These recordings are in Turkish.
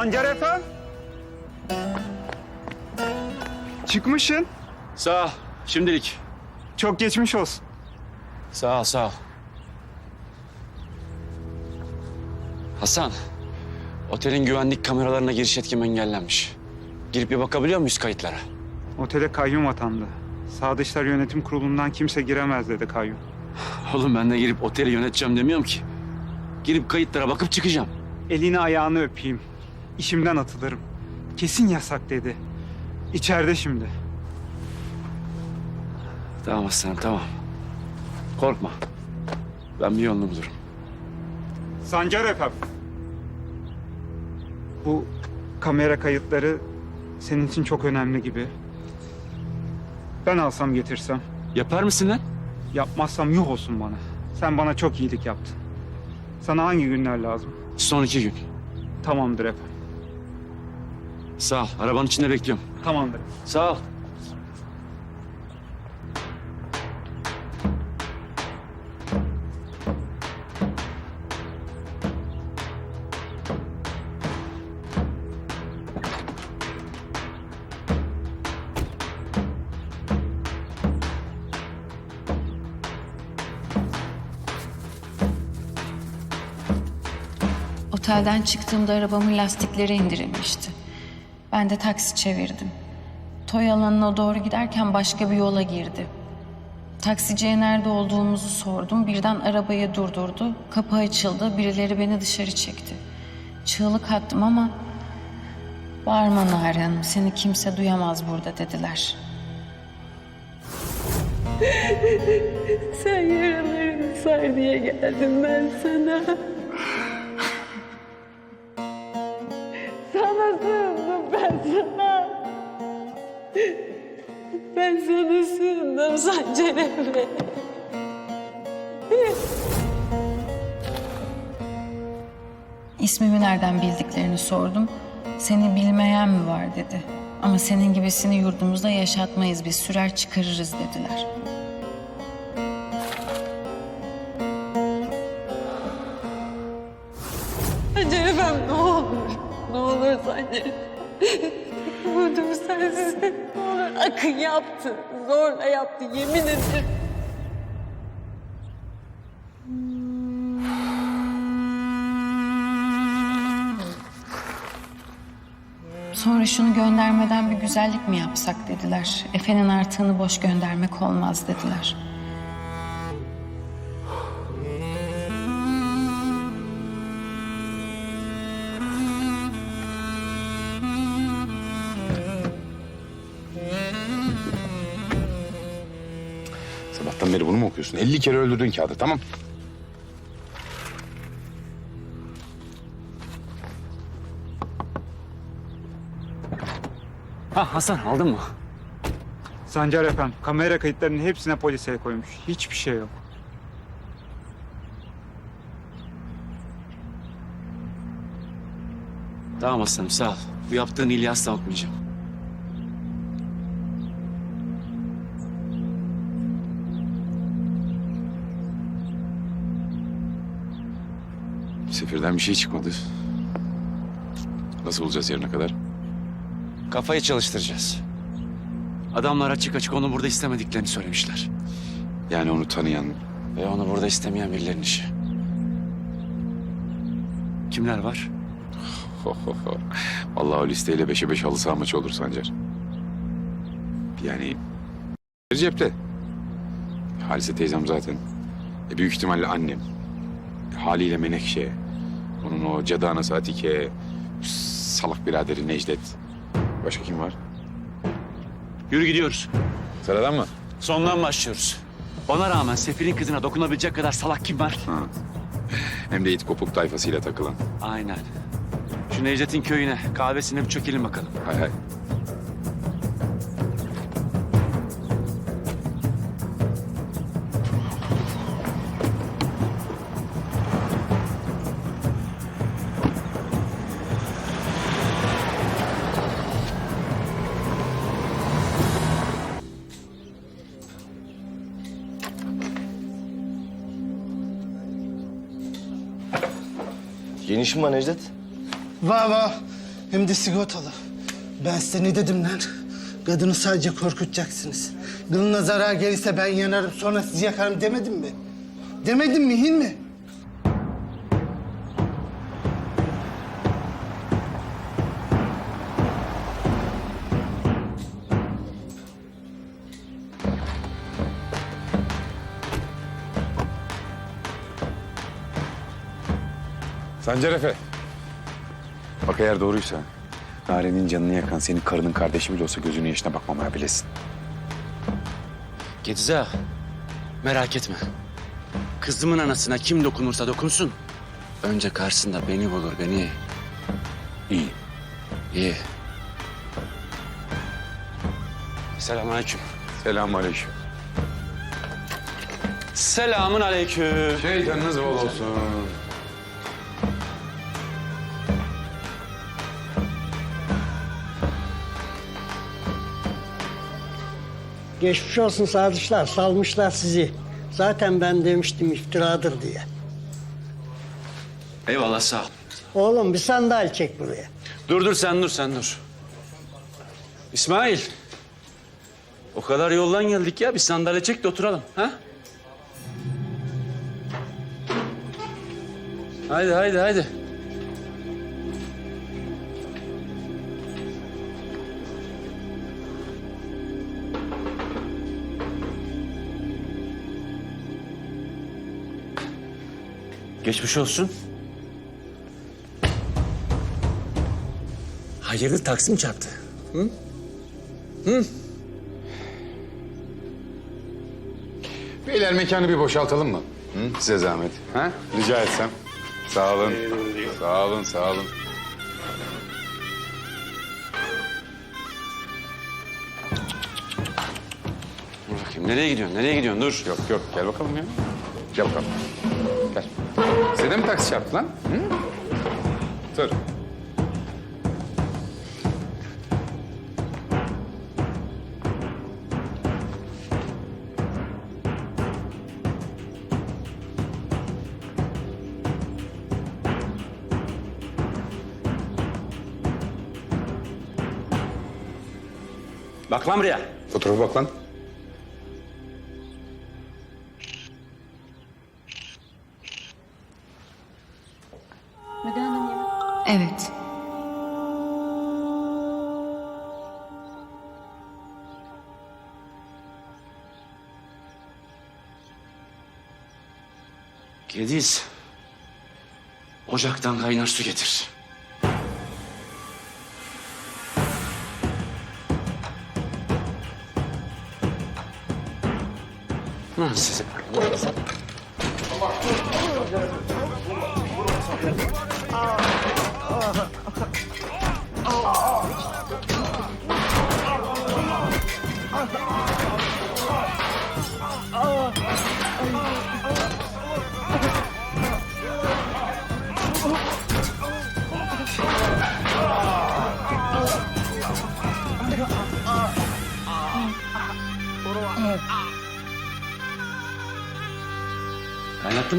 Sancar Efem. Çıkmışsın. Sağ ol. Şimdilik. Çok geçmiş olsun. Sağ ol, sağ ol. Hasan, otelin güvenlik kameralarına giriş etkim engellenmiş. Girip bir bakabiliyor muyuz kayıtlara? Otele kayyum atandı. Sağdışlar Yönetim Kurulu'ndan kimse giremez dedi kayyum. Oğlum ben de girip oteli yöneteceğim demiyorum ki. Girip kayıtlara bakıp çıkacağım. Elini ayağını öpeyim. İşimden atılırım. Kesin yasak dedi. İçeride şimdi. Tamam Hasan, tamam. Korkma. Ben bir yolunu bulurum. Sancar Efem. Bu kamera kayıtları senin için çok önemli gibi. Ben alsam getirsem. Yapar mısın lan? Yapmazsam yuh olsun bana. Sen bana çok iyilik yaptın. Sana hangi günler lazım? Son iki gün. Tamamdır efendim. Sağ ol. Arabanın içinde bekliyorum. Tamamdır. Sağ ol. Otelden çıktığımda arabamın lastikleri indirilmişti. Ben de taksi çevirdim. Toy alanına doğru giderken başka bir yola girdi. Taksiciye nerede olduğumuzu sordum. Birden arabayı durdurdu. Kapı açıldı. Birileri beni dışarı çekti. Çığlık attım ama... Bağırma Hanım, seni kimse duyamaz burada dediler. Sen yaralarını sar diye geldim ben. Sana İsmimi nereden bildiklerini sordum. Seni bilmeyen mi var dedi. Ama senin gibisini yurdumuzda yaşatmayız biz sürer çıkarırız dediler. Sancar Efem ne olur. Ne olur Sancar Buldum sensiz. Akın yaptı. Zorla yaptı yemin ederim. Sonra şunu göndermeden bir güzellik mi yapsak dediler. Efe'nin artığını boş göndermek olmaz dediler. Sabahtan beri bunu mu okuyorsun? 50 kere öldürdün kağıdı tamam. Ha Hasan aldın mı? Sancar efendim, kamera kayıtlarının hepsine polise koymuş. Hiçbir şey yok. Tamam Hasan'ım sağ ol. Bu yaptığın iyiliği asla Sefirden bir şey çıkmadı. Nasıl bulacağız yarına kadar? Kafayı çalıştıracağız. Adamlar açık açık onu burada istemediklerini söylemişler. Yani onu tanıyan, Ve onu burada istemeyen birilerinin işi. Kimler var? Vallahi o listeyle beşe beş halı saha maçı olur Sancar. Yani cepte. Halise teyzem zaten. E, büyük ihtimalle annem. Haliyle Menekşe. Onun o cadı anası Atike. Salak biraderi Necdet. Başka kim var? Yürü gidiyoruz. Sıradan mı? Sondan başlıyoruz. Bana rağmen Sefir'in kızına dokunabilecek kadar salak kim var? Ha. Hem de it kopuk tayfasıyla takılan. Aynen. Şu Necdet'in köyüne, kahvesine bir çökelim bakalım. Hay hay. Yeni işin var Necdet. Vah vah. Hem de sigortalı. Ben size ne dedim lan? Kadını sadece korkutacaksınız. Kılına zarar gelirse ben yanarım sonra sizi yakarım demedim mi? Demedim mi Hilmi? Sancar Efe. Bak eğer doğruysa Nare'nin canını yakan senin karının kardeşi bile olsa gözünün yaşına bakmamaya bilesin. Gediz ağa, merak etme. Kızımın anasına kim dokunursa dokunsun. Önce karşısında beni bulur, beni. İyi. İyi. Selamünaleyküm. Selamünaleyküm. Selamun aleyküm. Şey canınız bol olsun. Geçmiş olsun Sadıçlar, salmışlar sizi. Zaten ben demiştim iftiradır diye. Eyvallah sağ ol. Oğlum bir sandalye çek buraya. Dur dur sen dur sen dur. İsmail. O kadar yoldan geldik ya bir sandalye çek de oturalım. Ha? Haydi haydi haydi. Geçmiş olsun. Hayırdır Taksim çarptı? Beyler mekanı bir boşaltalım mı? Hı? Size zahmet. Ha? Rica etsem. Sağ olun. Sağ olun, sağ olun. Dur bakayım nereye gidiyorsun? Nereye gidiyorsun? Dur. Yok yok gel bakalım ya. Gel bakalım. Gel. Size mi taksi çarptı lan? Hı? Dur. Bak lan buraya. Fotoğrafa bak lan. Evet. Gediz. Ocaktan kaynar su getir. Lan size. Kaynattın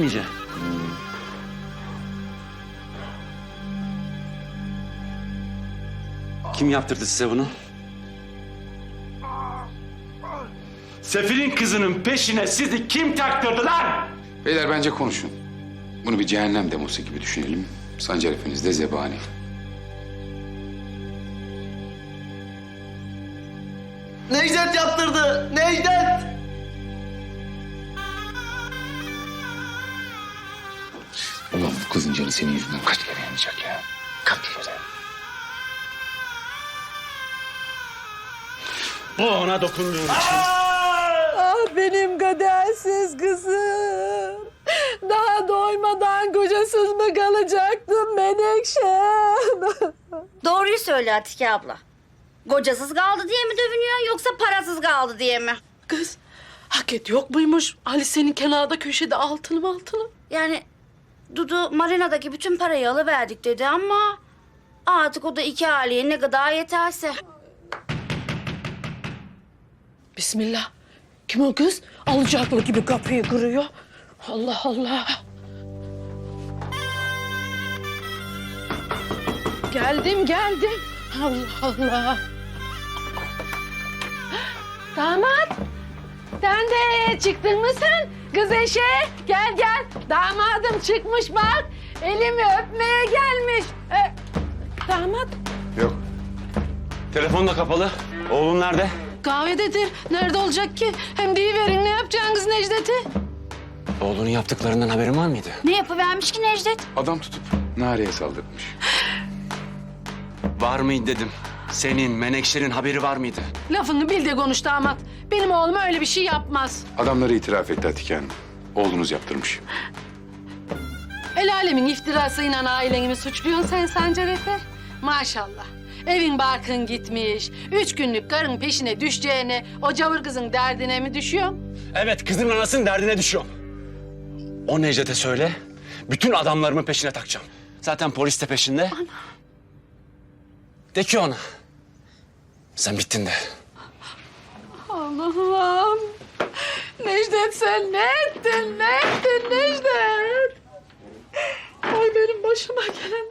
mı iyice? Kim yaptırdı size bunu? Sefil'in kızının peşine sizi kim taktırdı lan? Beyler bence konuşun. Bunu bir cehennem demosu gibi düşünelim. Sancar Efeniz de zebani. Necdet yaptırdı. Necdet. Ulan bu kızın canı senin yüzünden kaç kere yanacak ya? Kaç kere? Bu ona dokunduğun için. Ah benim kadersiz kızım. Daha doymadan kocasız mı kalacaktım Menekşem? Doğruyu söyle Atike abla. Kocasız kaldı diye mi dövünüyor yoksa parasız kaldı diye mi? Kız hak et yok muymuş? Ali senin kenarda köşede altınım altınım. Yani Dudu marinadaki bütün parayı alıverdik dedi ama... Artık o da iki aileye ne kadar yeterse. Bismillah. Kim o kız? Alacaklı gibi kapıyı kırıyor. Allah Allah. Geldim geldim. Allah Allah. Damat. Sen de çıktın mı sen? Kız eşe gel gel. Damadım çıkmış bak. Elimi öpmeye gelmiş. Ee, damat Yok. Telefon da kapalı. Oğlun nerede? Kahvededir. Nerede olacak ki? Hem deyiverin ne yapacaksınız Necdet'i? Oğlunun yaptıklarından haberin var mıydı? Ne yapıvermiş ki Necdet? Adam tutup Nare'ye saldırmış. Var mıydı dedim. Senin, Menekşe'nin haberi var mıydı? Lafını bil de konuş damat. Benim oğlum öyle bir şey yapmaz. Adamları itiraf etti Hanım. Oğlunuz yaptırmış. El alemin iftirasıyla aileni suçluyorsun sen Sancar Efe? Maşallah. Evin barkın gitmiş. Üç günlük karın peşine düşeceğine o cavır kızın derdine mi düşüyor? Evet, kızın anasının derdine düşüyorum. O Necdet'e söyle, bütün adamlarımın peşine takacağım. Zaten polis de peşinde. De ki ona, sen bittin de. Allah'ım. Necdet sen ne ettin, ne ettin Necdet? Ay benim başıma gelenler.